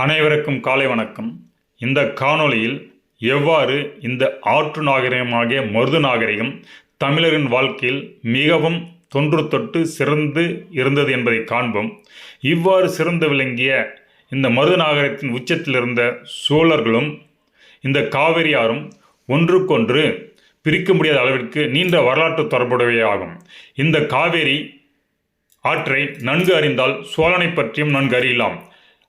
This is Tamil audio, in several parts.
அனைவருக்கும் காலை வணக்கம். இந்த காணொளியில் எவ்வாறு இந்த ஆற்று நாகரிகமாகிய மருது நாகரிகம் தமிழரின் வாழ்க்கையில் மிகவும் தொன்று தொட்டு சிறந்து இருந்தது என்பதை காண்போம். இவ்வாறு சிறந்து விளங்கிய இந்த மருது நாகரிகத்தின் உச்சத்தில் இருந்த சோழர்களும் இந்த காவிரியாரும் ஆறும் ஒன்றுக்கொன்று பிரிக்க முடியாத அளவிற்கு நீண்ட வரலாற்று தொடர்புடையவையாகும். இந்த காவேரி ஆற்றை நன்கு அறிந்தால் சோழனை பற்றியும் நன்கு அறியலாம்.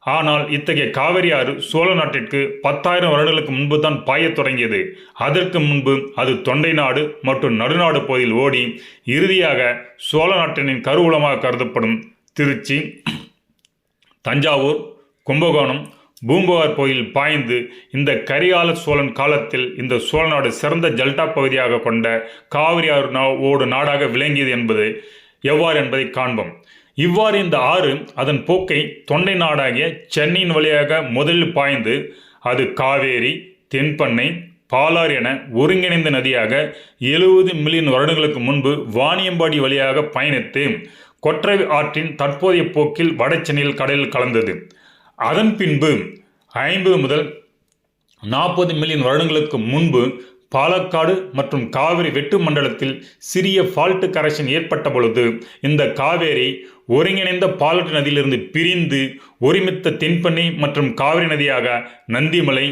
ஆனால் இத்தகைய காவிரி ஆறு சோழ நாட்டிற்கு பத்தாயிரம் வருடங்களுக்கு முன்பு தான் பாயத் தொடங்கியது. அதற்கு முன்பு அது தொண்டை நாடு மற்றும் நடுநாடு பகுதியில் ஓடி இறுதியாக சோழ நாட்டினின் கருவூலமாக கருதப்படும் திருச்சி தஞ்சாவூர் கும்பகோணம் பூம்புகார் பகுதியில் பாய்ந்து இந்த கரிகால சோழன் காலத்தில் இந்த சோழநாடு சிறந்த ஜல்டா பகுதியாக கொண்ட காவிரி ஆறு நா- ஓடு நாடாக விளங்கியது என்பது எவ்வாறு என்பதை காண்போம். இவ்வாறு இந்த ஆறு அதன் போக்கை தொண்டை நாடாகிய சென்னையின் வழியாக முதலில் பாய்ந்து அது காவேரி தென்பண்ணை பாலாறு என ஒருங்கிணைந்த நதியாக எழுபது மில்லியன் வருடங்களுக்கு முன்பு வாணியம்பாடி வழியாக பயணித்து கொற்றை ஆற்றின் தற்போதைய போக்கில் வடச்சென்னையில் கடலில் கலந்தது. அதன் பின்பு ஐம்பது முதல் நாற்பது மில்லியன் வருடங்களுக்கு முன்பு பாலக்காடு மற்றும் காவிரி வெட்டு மண்டலத்தில் சிறிய ஃபால்ட் கரெக்ஷன் ஏற்பட்ட பொழுது இந்த காவேரி ஒருங்கிணைந்த பாலட்டு நதியிலிருந்து பிரிந்து ஒருமித்த தென்பண்ணை மற்றும் காவிரி நதியாக நந்திமலை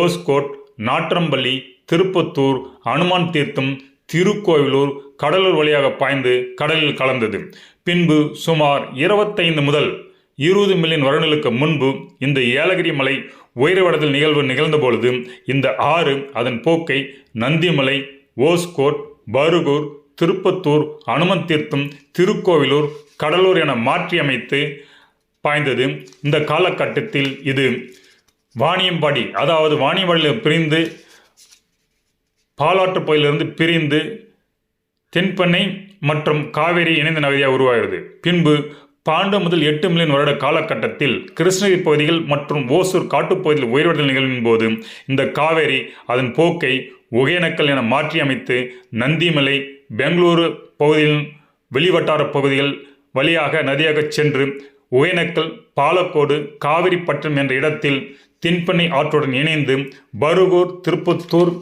ஓஸ்கோட் நாற்றம்பள்ளி திருப்பத்தூர் அனுமான் தீர்த்தம் திருக்கோவிலூர் கடலூர் வழியாக பாய்ந்து கடலில் கலந்தது. பின்பு சுமார் இருபத்தைந்து முதல் இருபது மில்லியன் வருடங்களுக்கு முன்பு இந்த ஏலகிரி மலை உயரவடத்தில் நிகழ்வு நிகழ்ந்தபொழுது இந்த ஆறு அதன் போக்கை நந்திமலை ஓஸ்கோட் பருகூர் திருப்பத்தூர் அனுமன் தீர்த்தம் திருக்கோவிலூர் கடலூர் என மாற்றியமைத்து பாய்ந்தது. இந்த காலகட்டத்தில் இது வாணியம்பாடி அதாவது வாணியம்பாடியில் பிரிந்து பாலாற்று பகுதியிலிருந்து பிரிந்து தென்பண்ணை மற்றும் காவேரி இணைந்த நகரியாக உருவாகிறது. பின்பு பாண்டு முதல் எட்டு மில்லியன் வருட காலகட்டத்தில் கிருஷ்ணகிரி பகுதிகள் மற்றும் ஓசூர் காட்டுப்பகுதியில் உயர்வடல் நிகழ்வின் போது இந்த காவேரி அதன் போக்கை ஒகேனக்கல் என மாற்றி அமைத்து நந்திமலை பெங்களூரு பகுதியில் வெளிவட்டார பகுதிகள் வழியாக நதியாகச் சென்று ஒகேனக்கல் பாலக்கோடு காவிரிப்பட்டினம் என்ற இடத்தில் தென்பண்ணை ஆற்றுடன் இணைந்து பருகூர் திருப்பத்தூர்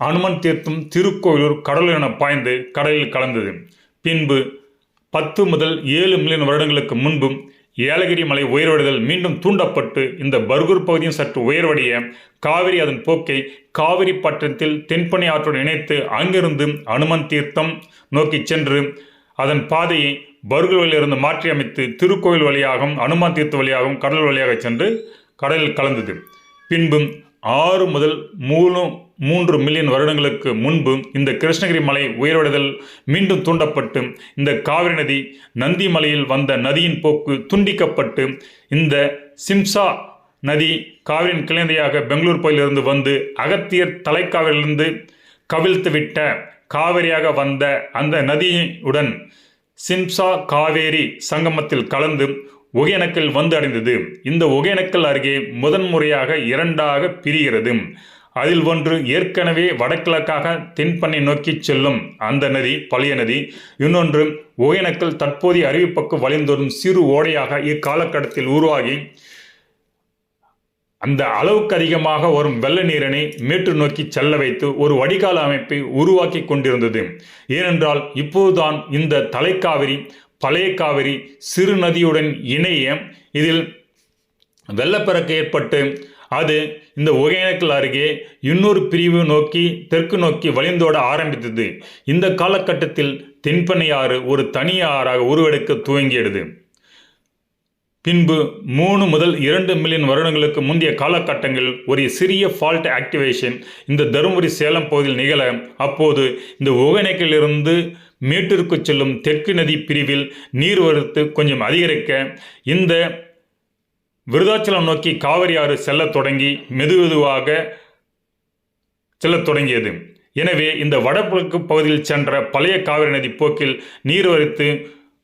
அனுமன் தீர்த்தம் திருக்கோயிலூர் கடலூர் என பாய்ந்து கடலில் கலந்தது. பின்பு பத்து முதல் ஏழு மில்லியன் வருடங்களுக்கு முன்பு ஏலகிரி மலை உயர்வடைதல் மீண்டும் தூண்டப்பட்டு இந்த பர்கூர் பகுதியும் சற்று உயர்வடைய காவிரி அதன் போக்கை காவிரி பட்டணத்தில் தென்பண்ணை ஆற்றுடன் இணைத்து அங்கிருந்து அனுமன் தீர்த்தம் நோக்கி சென்று அதன் பாதையை பர்கூரிலிருந்து மாற்றியமைத்து திருக்கோயில் வழியாகவும் அனுமான் தீர்த்த வழியாகவும் கடல் வழியாக சென்று கடலில் கலந்தது. பின்பும் ஆறு முதல் மூணு மூன்று மில்லியன் வருடங்களுக்கு முன்பு இந்த கிருஷ்ணகிரி மலை உயர்வடைதல் மீண்டும் தூண்டப்பட்டு இந்த காவிரி நதி நந்தி மலையில் வந்த நதியின் போக்கு துண்டிக்கப்பட்டு இந்த சிம்சா நதி காவிரியின் கிளைந்தையாக பெங்களூர் பகுதியிலிருந்து வந்து அகத்தியர் தலைக்காவிலிருந்து கவிழ்த்துவிட்ட காவிரியாக வந்த அந்த நதியுடன் சிம்சா காவேரி சங்கமத்தில் கலந்து ஒகேனக்கல் வந்து அடைந்தது இந்த ஒகேனக்கல் அருகே முதன்முறையாக இரண்டாக பிரிகிறது. அதில் ஒன்று ஏற்கனவே வடகிழக்காக தென்பண்ணை நோக்கி செல்லும் அந்த நதி பழைய நதி. இன்னொன்று ஒகேனக்கல் தற்போதைய அறிவிப்பக்கு வழிந்தோறும் சிறு ஓடையாக இக்காலகட்டத்தில் உருவாகி அந்த அளவுக்கு அதிகமாக வரும் வெள்ள நீரினை மேட்டு நோக்கி செல்ல வைத்து ஒரு வடிகால் அமைப்பை உருவாக்கி கொண்டிருந்தது. ஏனென்றால் இப்போதுதான் இந்த தலைக்காவிரி பழைய காவிரி சிறு நதியுடன் இணைய இதில் வெள்ளப்பெருக்கு ஏற்பட்டு அது இந்த ஒகேனக்கல் அருகே இன்னொரு பிரிவு நோக்கி தெற்கு நோக்கி வழிந்தோட ஆரம்பித்தது. இந்த காலகட்டத்தில் தென்பண்ணை ஆறு ஒரு தனி ஆறாக உருவெடுக்க துவங்கியது. பின்பு மூணு முதல் இரண்டு மில்லியன் வருடங்களுக்கு முந்தைய காலகட்டங்களில் ஒரு சிறிய ஃபால்ட் ஆக்டிவேஷன் இந்த தருமபுரி சேலம் பகுதியில் நிகழ அப்போது இந்த ஒகேனக்கிலிருந்து மேட்டிற்கு செல்லும் தெற்கு நதி பிரிவில் நீர்வரத்து கொஞ்சம் அதிகரிக்க இந்த விருதாச்சலம் நோக்கி காவிரி ஆறு செல்லத் தொடங்கி மெதுவெதுவாக செல்லத் தொடங்கியது. எனவே இந்த வடகிழக்கு பகுதியில் சென்ற பழைய காவிரி நதி போக்கில் நீர்வரித்து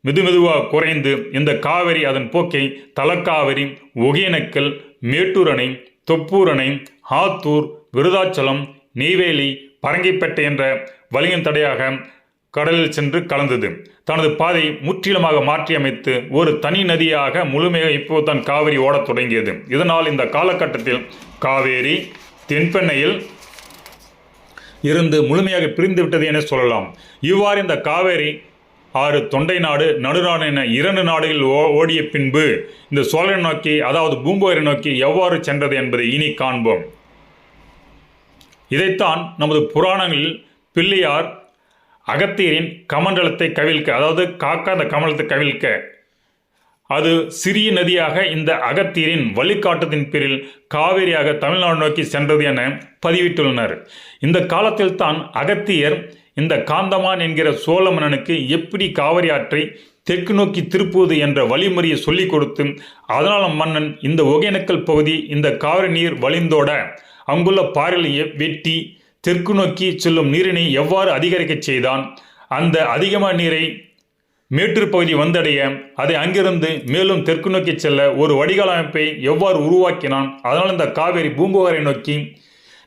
மெதுமெதுவாக குறைந்து இந்த காவிரி அதன் போக்கை தலக்காவிரி ஒகேனக்கல் மேட்டூர் அணை தொப்பூர் அணை ஆத்தூர் விருதாச்சலம் நெய்வேலி பரங்கிப்பேட்டை என்ற வழியின் தடையாக கடலில் சென்று கலந்தது. தனது பாதை முற்றிலுமாக மாற்றியமைத்து ஒரு தனி நதியாக முழுமையாக இப்போதுதான் காவிரி ஓடத் தொடங்கியது. இதனால் இந்த காலகட்டத்தில் காவேரி தென்பெண்ணையில் இருந்து முழுமையாக பிரிந்து விட்டது என சொல்லலாம். இவ்வாறு இந்த காவேரி ஆறு தொண்டை நாடு நடுநாடு என இரண்டு நாடுகளில் ஓ ஓடிய பின்பு இந்த சோழன் நோக்கி அதாவது பூம்புவரை நோக்கி எவ்வாறு சென்றது என்பதை இனி காண்போம். இதைத்தான் நமது புராணங்களில் பிள்ளையார் அகத்தியரின் கமண்டலத்தை கவிழ்க்க அதாவது காக்காத கமலத்தை கவிழ்க்க. அது சிறிய நதியாக இந்த அகத்தியரின் வழிகாட்டத்தின் பேரில் காவேரியாக தமிழ்நாடு நோக்கி சென்றது என பதிவிட்டுள்ளனர். இந்த காலத்தில் தான் அகத்தியர் இந்த காந்தமான் என்கிற சோழ மன்னனுக்கு எப்படி காவிரி ஆற்றை தெற்கு நோக்கி திருப்புவது என்ற வழிமுறையை சொல்லிக் கொடுத்து அதனால் மன்னன் இந்த ஒகேனக்கல் பகுதி இந்த காவிரி நீர் வழிந்தோட அங்குள்ள பாறைகளை வெட்டி தெற்கு நோக்கி செல்லும் நீரினை எவ்வாறு அதிகரிக்கச் செய்தான் அந்த அதிகமான நீரை மேட்டூர் பகுதி வந்தடைய அதை அங்கிருந்து மேலும் தெற்கு நோக்கி செல்ல ஒரு வடிகால் அமைப்பை எவ்வாறு உருவாக்கினான் அதனால் இந்த காவேரி பூம்புகாரை நோக்கி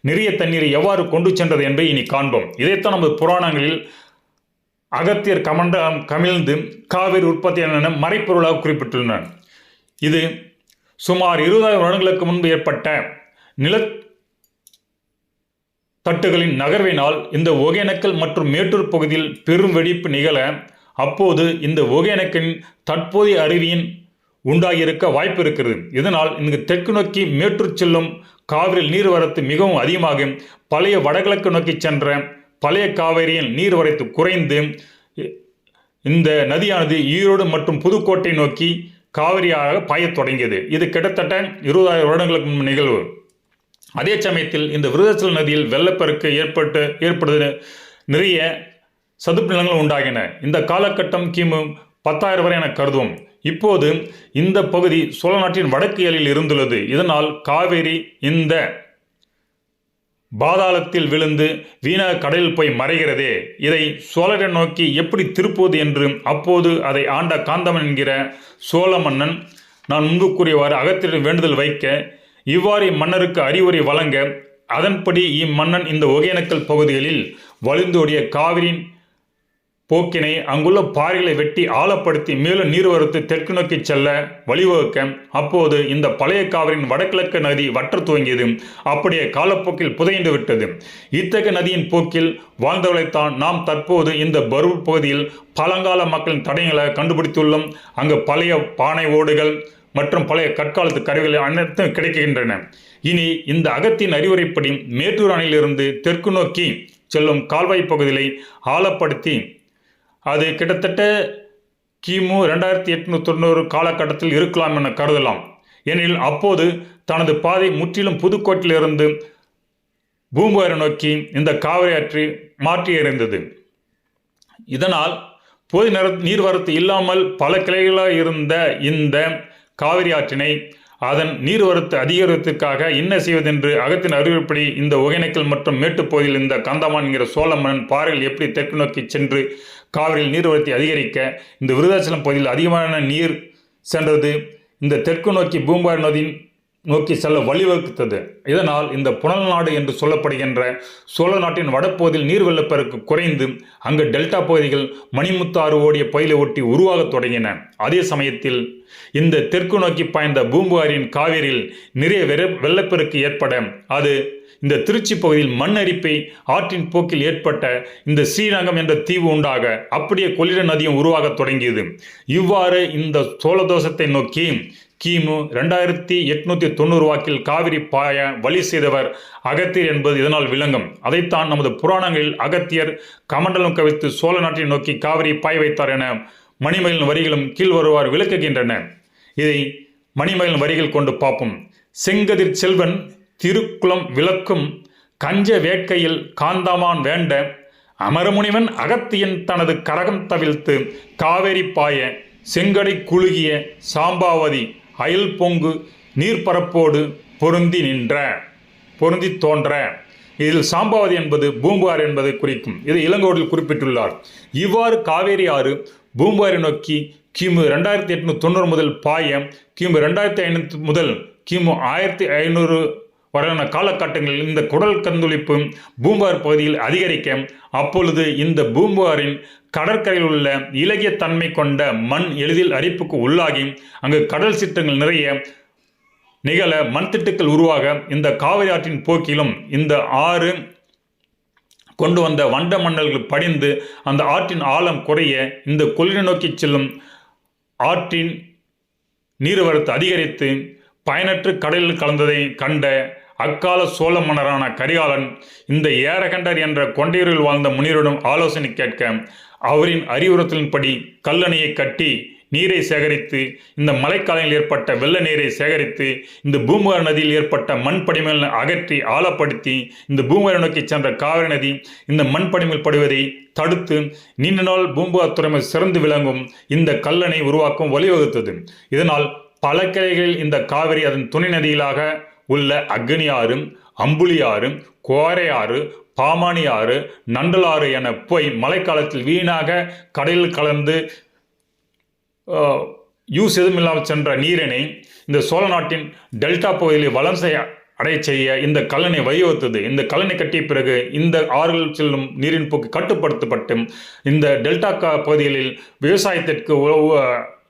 நிறைய தண்ணீரை எவ்வாறு கொண்டு சென்றது என்பதை இனி காண்போம். இதைத்தான் நமது புராணங்களில் அகத்தியர் கமண்டம் கமிழ்ந்து காவிரி உற்பத்தியான மறைப்பொருளாக குறிப்பிட்டுள்ளனர். இது சுமார் இருபதாயிரம் வருடங்களுக்கு முன்பு ஏற்பட்ட நில தட்டுகளின் நகர்வினால் இந்த ஒகேனக்கல் மற்றும் மேட்டூர் பகுதியில் பெரும் வெடிப்பு நிகழ அப்போது இந்த ஒகேனக்கின் தற்போதைய அருவியின் உண்டாகியிருக்க வாய்ப்பு இருக்கிறது. இதனால் இங்கு தெற்கு நோக்கி மேற்று செல்லும் காவிரியில் நீர்வரத்து மிகவும் அதிகமாகும். பழைய வடகிழக்கு நோக்கி சென்ற பழைய காவிரியில் நீர்வரத்து குறைந்து இந்த நதியானது ஈரோடு மற்றும் புதுக்கோட்டை நோக்கி காவிரியாக பாயத் தொடங்கியது. இது கிட்டத்தட்ட இருபதாயிரம் வருடங்களுக்கு முன் நிகழ்வு. அதே சமயத்தில் இந்த விருதாச்சல் நதியில் வெள்ளப்பெருக்கு ஏற்பட்டு ஏற்படுது நிறைய சதுப்பு நிலங்கள் உண்டாகின. இந்த காலகட்டம் கிமு பத்தாயிரம் வரை என கருதுவோம். இப்போது இந்த பகுதி சோழ நாட்டின் வடக்கு எல்லையில் இருந்துள்ளது. இதனால் காவேரி இந்த பாதாளத்தில் விழுந்து வீணாக கடலில் போய் மறைகிறதே. இதை சோழரை நோக்கி எப்படி திருப்புவது என்று அப்போது அதை ஆண்ட காந்தமன் என்கிற சோழ மன்னன் நான் முன்பு கூறியவாறு அகத்திடம் வேண்டுதல் வைக்க இவ்வாறு மன்னருக்கு அறிவுரை வழங்க அதன்படி இம்மன்னன் இந்த ஒகேனக்கல் பகுதிகளில் வலிந்தோடிய காவிரியின் போக்கினை அங்குள்ள பாறைகளை வெட்டி ஆழப்படுத்தி மேலும் நீர்வரத்து தெற்கு நோக்கி செல்ல வழிவகுக்க அப்போது இந்த பழைய காவிரியின் வடகிழக்கு நதி வற்ற துவங்கியது. அப்படியே காலப்போக்கில் புதைந்து விட்டது. இத்தகைய நதியின் போக்கில் வாழ்ந்தவர்களைத்தான் நாம் தற்போது இந்த பருவ பகுதியில் பழங்கால மக்களின் தடயங்களை கண்டுபிடித்துள்ளோம். அங்கு பழைய பானை ஓடுகள் மற்றும் பழைய கற்காலத்து கருவிகள் அனைத்தும் கிடைக்கின்றன. இனி இந்த அகத்தின் அறிவுரைப்படி மேட்டூர் அணையிலிருந்து தெற்கு நோக்கி செல்லும் கால்வாய் பகுதிகளை ஆழப்படுத்தி அது கிட்டத்தட்ட கிமு ரெண்டாயிரத்தி எட்நூத்தி தொண்ணூறு காலகட்டத்தில் இருக்கலாம் என கருதலாம். ஏனெனில் அப்போது தனது பாதை முற்றிலும் புதுக்கோட்டையிலிருந்து பூம்புகாரை நோக்கி இந்த காவிரி ஆற்றி மாற்றி எறிந்தது இதனால் பொது நேர நீர்வரத்து இல்லாமல் பல கிளைகளாக இருந்த இந்த காவிரி ஆற்றினை அதன் நீர்வரத்து அதிகரிப்பதற்காக என்ன செய்வதென்று அகத்தின் அறிவுப்படி இந்த ஒகேனக்கல் மற்றும் மேட்டுப்பகுதியில் இந்த கந்தமான் என்கிற சோழ மன்னன் பாறையில் எப்படி தெற்கு நோக்கி சென்று காவிரியில் நீர்வரத்தை அதிகரிக்க இந்த விருதாச்சலம் பகுதியில் அதிகமான நீர் சென்றது. இந்த தெற்கு நோக்கி பூம்பார் நதியின் நோக்கி செல்ல வழிவகுத்தது. இதனால் இந்த புனல் நாடு என்று சொல்லப்படுகின்ற சோழ நாட்டின் வடப்பகுதியில் நீர் வெள்ளப்பெருக்கு குறைந்து அங்கு டெல்டா பகுதிகள் மணிமுத்தாறு ஓடிய பயிலை ஒட்டி உருவாகத் தொடங்கின. அதே சமயத்தில் இந்த தெற்கு நோக்கி பாய்ந்த பூம்புகாரின் காவிரியில் நிறைய வெற வெள்ளப்பெருக்கு ஏற்பட அது இந்த திருச்சி பகுதியில் மண் அரிப்பை ஆற்றின் போக்கில் ஏற்பட்ட இந்த ஸ்ரீரங்கம் என்ற தீவு உண்டாக அப்படியே கொள்ளிட நதியும் உருவாகத் தொடங்கியது. இவ்வாறு இந்த சோழதோஷத்தை நோக்கி கிமு ரெண்டாயிரத்தி எட்நூத்தி தொண்ணூறு வாக்கில் காவிரி பாய வழி செய்தவர் அகத்தியர் என்பது இதனால் விளங்கும். அதைத்தான் நமது புராணங்களில் அகத்தியர் கமண்டலம் கவித்து சோழ நாட்டை நோக்கி காவிரி பாய வைத்தார் என மணிமயிலின் வரிகளும் கீழ் வருவார் விளக்குகின்றன. இதை மணிமயிலின் வரிகள் கொண்டு பார்ப்போம். செங்கதிர் செல்வன் திருக்குளம் விளக்கும் கஞ்ச வேட்கையில் காந்தாமான் வேண்ட அமரமுனிவன் அகத்தியன் தனது கரகம் தவிழ்த்து காவேரி பாய செங்கடை குலுகிய சாம்பாவதி அயல் பொங்கு நீர்ப்பரப்போடு பொருந்தி நின்ற பொருந்தி தோன்ற. இதில் சாம்பாவதி என்பது பூம்புகார் என்பதை குறிக்கும். இது இளங்கோடில் குறிப்பிட்டுள்ளார். இவ்வாறு காவேரி ஆறு பூம்புகாரை நோக்கி கிமு ரெண்டாயிரத்தி எட்நூத்தி தொண்ணூறு முதல் பாய கிமு ரெண்டாயிரத்தி ஐநூற்று முதல் கிமு ஆயிரத்தி ஐநூறு வரையான காலகட்டங்களில் இந்த குடல் கந்துளிப்பு பூம்பார் பகுதியில் அதிகரிக்க அப்பொழுது இந்த பூம்புகாரின் கடற்கரையில் உள்ள இலகிய தன்மை கொண்ட மண் எளிதில் அரிப்புக்கு உள்ளாகி அங்கு கடல் சீற்றங்கள் நிறைய நிகழ மண் திட்டுக்கள் உருவாக இந்த காவிரி ஆற்றின் போக்கிலும் இந்த ஆறு கொண்டு வந்த வண்ட மண்டல்கள் படிந்து அந்த ஆற்றின் ஆழம் குறைய இந்த கொள்கை நோக்கி செல்லும் ஆற்றின் நீர்வரத்து அதிகரித்து பயனற்று கடலில் கலந்ததை கண்ட அக்கால சோழ மன்னரான கரிகாலன் இந்த ஏரகண்டர் என்ற கொண்டையூரில் வாழ்ந்த முனிவரிடம் ஆலோசனை கேட்க அவரின் அறிவுறுத்தலின்படி கல்லணையை கட்டி நீரை சேகரித்து இந்த மழைக்காலங்களில் ஏற்பட்ட வெள்ள நீரை சேகரித்து இந்த பூம்புகார் நதியில் ஏற்பட்ட மண் படிமல் அகற்றி ஆழப்படுத்தி இந்த பூம்புகாரை நோக்கி சென்ற காவிரி நதி இந்த மண் படிமல் படுவதை தடுத்து நீண்ட நாள் பூம்புகார் துறைமை சிறந்து விளங்கும் இந்த கல்லணை உருவாக்கும் வழிவகுத்தது. இதனால் பல கிளைகளில் இந்த காவிரி அதன் துணை நதிகளாக உள்ள அக்னி ஆறு அம்புலி ஆறு கோரை ஆறு பாமானி ஆறு நண்டலாறு என போய் மழைக்காலத்தில் வீணாக கடலில் கலந்து யூஸ் எதுவும் இல்லாமல் சென்ற நீரினை இந்த சோழ நாட்டின் டெல்டா பகுதியில் வளம் செய்ய அடைய செய்ய இந்த கல்லணை வழிவகுத்தது. இந்த கல்லணை கட்டிய பிறகு இந்த ஆறுகள் செல்லும் நீரின் போக்கு கட்டுப்படுத்தப்பட்டு இந்த டெல்டா பகுதிகளில் விவசாயத்திற்கு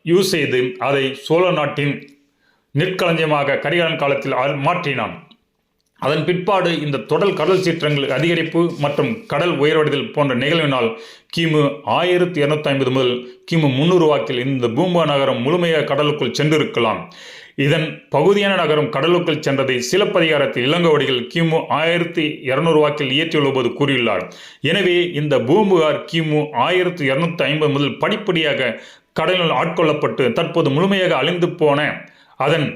யூஸ் செய்து அதை சோழ நாட்டின் நெற்களஞ்சியமாக கரிகாலன் காலத்தில் ஆ- மாற்றினான். அதன் பிற்பாடு இந்த தொடர் கடல் சீற்றங்கள் அதிகரிப்பு மற்றும் கடல் உயர்வடைதல் போன்ற நிகழ்வினால் கிமு ஆயிரத்தி இரநூத்தி ஐம்பது முதல் கிமு முன்னூறு வாக்கில் இந்த பூம்பா நகரம் முழுமையாக கடலுக்குள் சென்றிருக்கலாம். இதன் பகுதியான நகரம் கடலுக்குள் சென்றதை சிலப்பதிகாரத்தில் இளங்கோவடிகள் கிமு ஆயிரத்தி இருநூறு வாக்கில் இயற்றியுள்ள போது கூறியுள்ளார். எனவே இந்த பூம்புகார் கிமு ஆயிரத்தி இருநூத்தி ஐம்பது முதல் படிப்படியாக கடலில் ஆட்கொள்ளப்பட்டு தற்போது முழுமையாக அழிந்து போன அதன்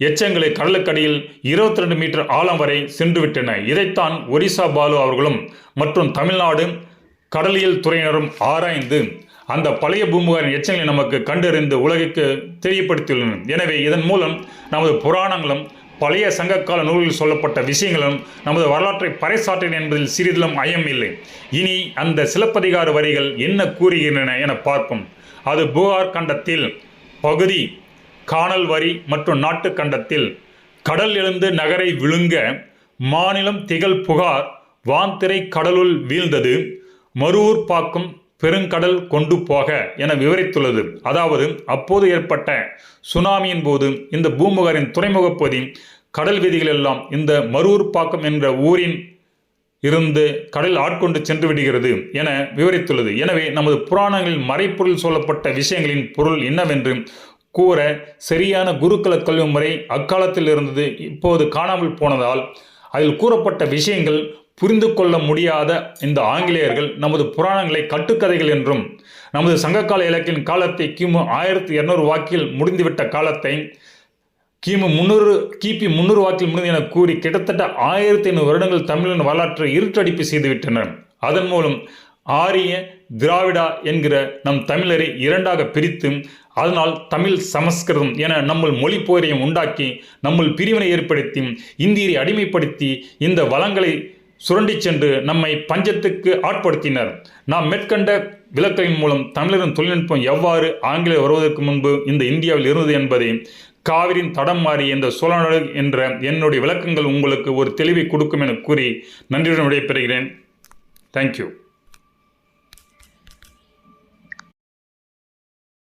எச்சங்களை கடலுக்கடியில் இருபத்தி ரெண்டு மீட்டர் ஆழம் வரை சென்றுவிட்டன இதைத்தான் ஒரிசா பாலு அவர்களும் மற்றும் தமிழ்நாடு கடலியல் துறையினரும் ஆராய்ந்து அந்த பழைய பூம்புகாரின் எச்சங்களை நமக்கு கண்டறிந்து உலகிற்கு தெரியப்படுத்தியுள்ளனர். எனவே இதன் மூலம் நமது புராணங்களும் பழைய சங்ககால நூலில் சொல்லப்பட்ட விஷயங்களும் நமது வரலாற்றை பறைசாற்றின என்பதில் சிறிதிலும் ஐயம் இல்லை. இனி அந்த சிலப்பதிகார வரிகள் என்ன கூறுகின்றன என பார்ப்போம். அது புகார் கண்டத்தில் பகுதி காணல் வரி மற்றும் நாட்டு கண்டத்தில் கடல் எழுந்து நகரை விழுங்க மாநிலம் திகழ் புகார் வான்திரை கடலுள் வீழ்ந்தது மறுவூர் பாக்கும் பெருங்கடல் கொண்டு போக என விவரித்துள்ளது. அதாவது அப்போது ஏற்பட்ட சுனாமியின் போது இந்த பூமுகாரின் துறைமுகப் பகுதி கடல் வீதிகள் எல்லாம் இந்த மருவூர் பாக்கம் என்ற ஊரின் இருந்து கடல் ஆட்கொண்டு சென்று விடுகிறது என விவரித்துள்ளது. எனவே நமது புராணங்களில் மறைப்பொருள் சொல்லப்பட்ட விஷயங்களின் பொருள் என்னவென்று கூற சரியான குருகுல கல்வி முறை அக்காலத்தில் இருந்தது இப்போது காணாமல் போனதால் அதில் கூறப்பட்ட விஷயங்கள் புரிந்து கொள்ள முடியாத இந்த ஆங்கிலேயர்கள் நமது புராணங்களை கட்டுக்கதைகள் என்றும் நமது சங்ககால இலக்கின் காலத்தை கிமு ஆயிரத்தி இரநூறு வாக்கில் முடிந்துவிட்ட காலத்தை கிமு முன்னூறு கிபி முன்னூறு வாக்கில் முடிந்து என கூறி கிட்டத்தட்ட ஆயிரத்தி ஐநூறு வருடங்கள் தமிழின் வரலாற்றை இருட்டடிப்பு செய்துவிட்டனர். அதன் மூலம் ஆரிய திராவிடா என்கிற நம் தமிழரை இரண்டாக பிரித்து அதனால் தமிழ் சமஸ்கிருதம் என நம்முள் மொழி போரையும் உண்டாக்கி நம்முள் பிரிவினை ஏற்படுத்தி இந்தியரை அடிமைப்படுத்தி இந்த வளங்களை சுரண்டிச் சென்று நம்மை பஞ்சத்துக்கு ஆட்படுத்தினர். நாம் மேற்கண்ட விளக்கின் மூலம் தமிழரின் தொழில்நுட்பம் எவ்வாறு ஆங்கிலேயர் வருவதற்கு முன்பு இந்த இந்தியாவில் இருந்தது என்பதை காவிரின் தடம் மாறி இந்த சோழநாடு என்ற என்னுடைய விளக்கங்கள் உங்களுக்கு ஒரு தெளிவை கொடுக்கும் என கூறி நன்றியுடன் விடைபெறுகிறேன். தேங்க்யூ